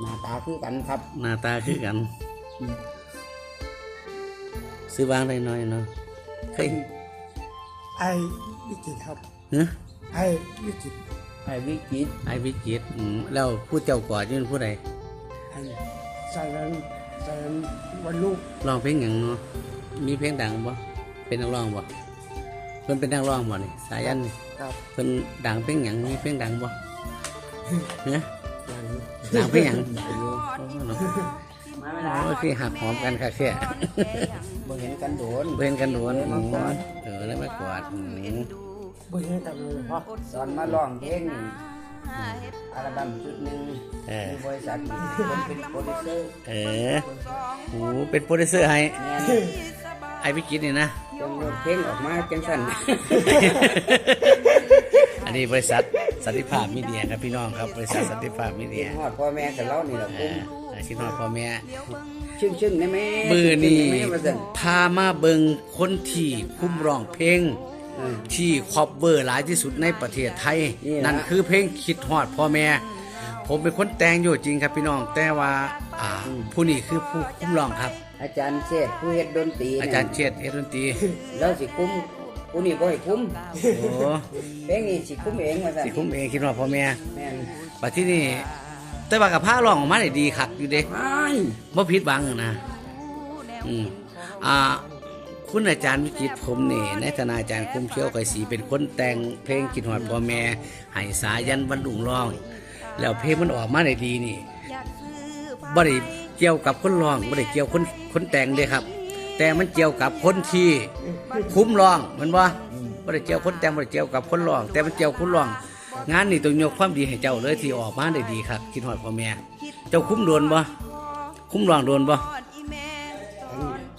หน้าตาคือกันครับ หน้าตาคือกันซื้อวางได้น้อยเนาะเคยไอ้วิจิตรครับเฮ้ยไอ้วิจิตรไอ้วิจิตรไอวิจิตรอืมแล้วผู้เจ้ากอดนี่เป็นผู้ใดไอ้สารันสารันวันลูกร้องเพลงหยังเนาะมีเพลงดังบ่เป็นนักร้องบ่เพิ่นเป็นนักร้องบ่นี่สายันนี่ครับ เพิ่นดังเพลงหยังมีเพลงดังบ่เฮ้ย อย่างดังเพลงหยังอายุโอ้เนาะมาเวลาโอ้ยคือหักหอมกันค่ะแค่บ่เห็นกันโดนเพื่อนกันโดนอืมเออแล้วมากอดอืมบ่เห็นกันเลยพ่อตอนมาร้องเพลงนี่อัลบั้มชุดหนึ่งเออในบริษัทนี่ผมเป็นโปรดิวเซอร์เออโอ้เป็นโปรดิวเซอร์ให้แม่นไอวิกิตนี่นะจนเพลงออกมาจังสั่นอันนี้บริษัท สันติภาพมีเดียครับพี่น้องครับบริษัทสันติภาพมีเดียฮอดพ่อแม่กับเรานี่แหละเอผมออาชีพนอดพ่อแม่ชึ่งชึ่งๆได้ไหมมือนี่ชึ่งๆได้ไหมว่าซั่นพามาเบิงคนที่คุ้มร้องเพลงเออที่ครอบเบอร์หลายที่สุดในประเทศไทยนี่นะนั่นคือเพลงคิดฮอดพ่อแม่ผมเป็นคนแต่งอยู่จริงครับพี่น้องแต่ว่าอ่าผู้นี้คือผู้คุ้มร้องครับ อาจารย์เชษฐ์ผู้เฮ็ดดนตรีอาเนี่ยจารย์เชียดเอดนตรีแล้วสิคุ้ม ผู้นี้บ่ให้คุ้มโอ้เพลงนี้สิคุ้มเองว่าซั่นสิคุ้มเองคิดว่าพ่อแม่แม่นปัจที่นี่แต่ว่ากับผ้าร้องออกมาได้ดีคักอยู่เด้อ้ายบ่ผิดหวังนะอืมอ่าคุณอาจารย์วิจิตรผมนี่ในฐานะอาจารย์คุ้มเชี่ยวไก่สีเป็นคนแต่งเพลงกินหอดพ่อแม่ให้สายันบรรลุงร้อง แล้วเพลงมันออกมาได้ดีนี่บ่ได้เกี่ยวกับคนร้องบ่ได้เกี่ยวคนคนแต่งเลยครับ แต่มันเกี่ยวกับคนที่คุ้มร้องแมันบ่บ่ได้เกี่ยวคนแต่งบ่ได้เกี่ยวกับคนร้อง แต่มันเกี่ยวคนร้อง งานนี่ต้องยกความดีให้เจ้าเลยที่ออกมาได้ดีครับคิดฮอดพ่อแม่เจ้าคุ้มโดนบ่คุ้มร้องโดนบ่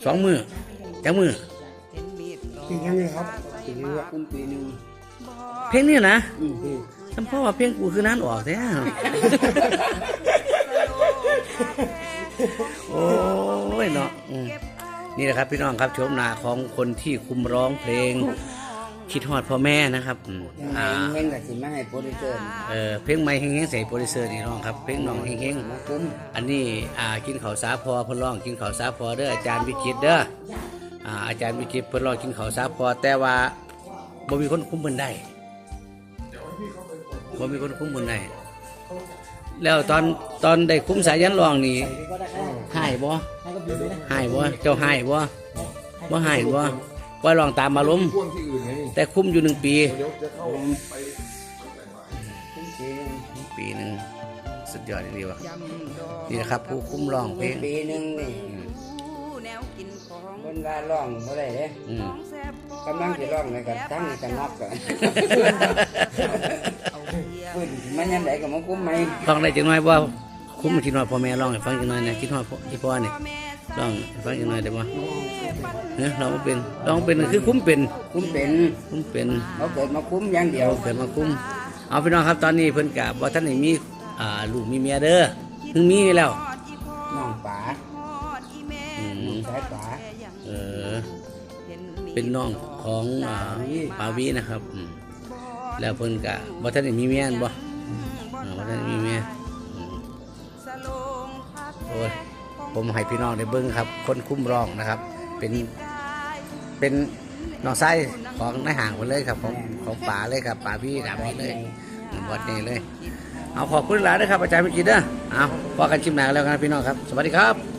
สองมือจังมือปียังไงครับสิอยู่คุ้มปีหนึงเพลงนี้นะอืมอืมทำพ่อว่าเพลงกูคือนั้นออกแท้โอ้ยเนาะ อืมนี่แหละครับพี่น้องครับชมหน้าของคนที่คุมร้องเพลง คิดฮอดพ่อแม่นะครับอืมยังไงอ่าเฮงก็สิมาให้โปรดิวเซอร์เออเพลงใหม่เฮงๆใส่โปรดิวเซอร์นี่น้องครับเพลงน้องเฮงมาคุ้มๆอันนี้อ่ากินข้าวสาพอเพิ่นร้องกินข้าวสาพอเด้ออาจารย์วิจิตรเด้ออ่าอาจารย์วิจิตรเพิ่นร้องกินข้าวสาพอแต่ว่าบ่มีคนคุมเพิ่นได้บ่มีคนคุมเพิ่นได้ แล้วตอนตอนได้คุมสายันร้องนี่หายบ่หายบ่เจ้าหายบ่บ่หายบ่ว่าร้องตามอารมณ์พ่วงที่อื่นไงแต่คุมอยู่หนึ่งปีเดี๋ยวจะเข้าไปคุ้มปีหนึงปีหนึ่งสุดยอดดีว่ะนี่นะครับ ผู้คุ้มร้องเพลงปีหนึงนี่เพิ่นว่าร้องบ่ได้เด้อืมกำลังสิร้องเลยก็ทั้งนี่ก็นอกก็เพิ่นมันยังไดก็มาคุ้มไหมฟังได้จังหน่อยว่าคุ้มคิดว่าพ่อแม่ร้องให้ฟังจังหน่อยนะคิดว่าพ่อที่พ่อนี่ร้องให้ฟังจังหน่อยได้บ่เนี่ยร้องบ่เป็นร้องเป็นก็คือคุ้มเป็นคุ้มเป็นคุ้มเป็นเขาเกิดมาคุ้มอย่างเดียวเอาเกิดมาคุ้มเอาพี่น้องครับตอนนี้เพิ่นกะบ่ท่านได้มีอ่าลูกมีเมียเด้อเพิ่งมีแล้วน้องป๋าอืมสายป๋าเออเป็นน้องของอ่าปาวีนะครับอืมแล้วเพิ่นกะบ่ท่านได้มีเมียนั่นบ่อ่าบ่ท่าน ได้มีเมียอืมโอ้ยผมให้พี่น้องได้เบิ่งครับ คนคุ้มร้องนะครับ เป็นเป็นน้องไส้ของนายห่างคนเลยครับ ของของป่าเลยครับป่าพี่ดำนี่เลยบอดนี่เลย เอาขอบคุณหลายนะครับอาจารย์พิจิตรเด้อเอาพอกันชิมหนาแล้วกันนะพี่น้องครับ สวัสดีครับ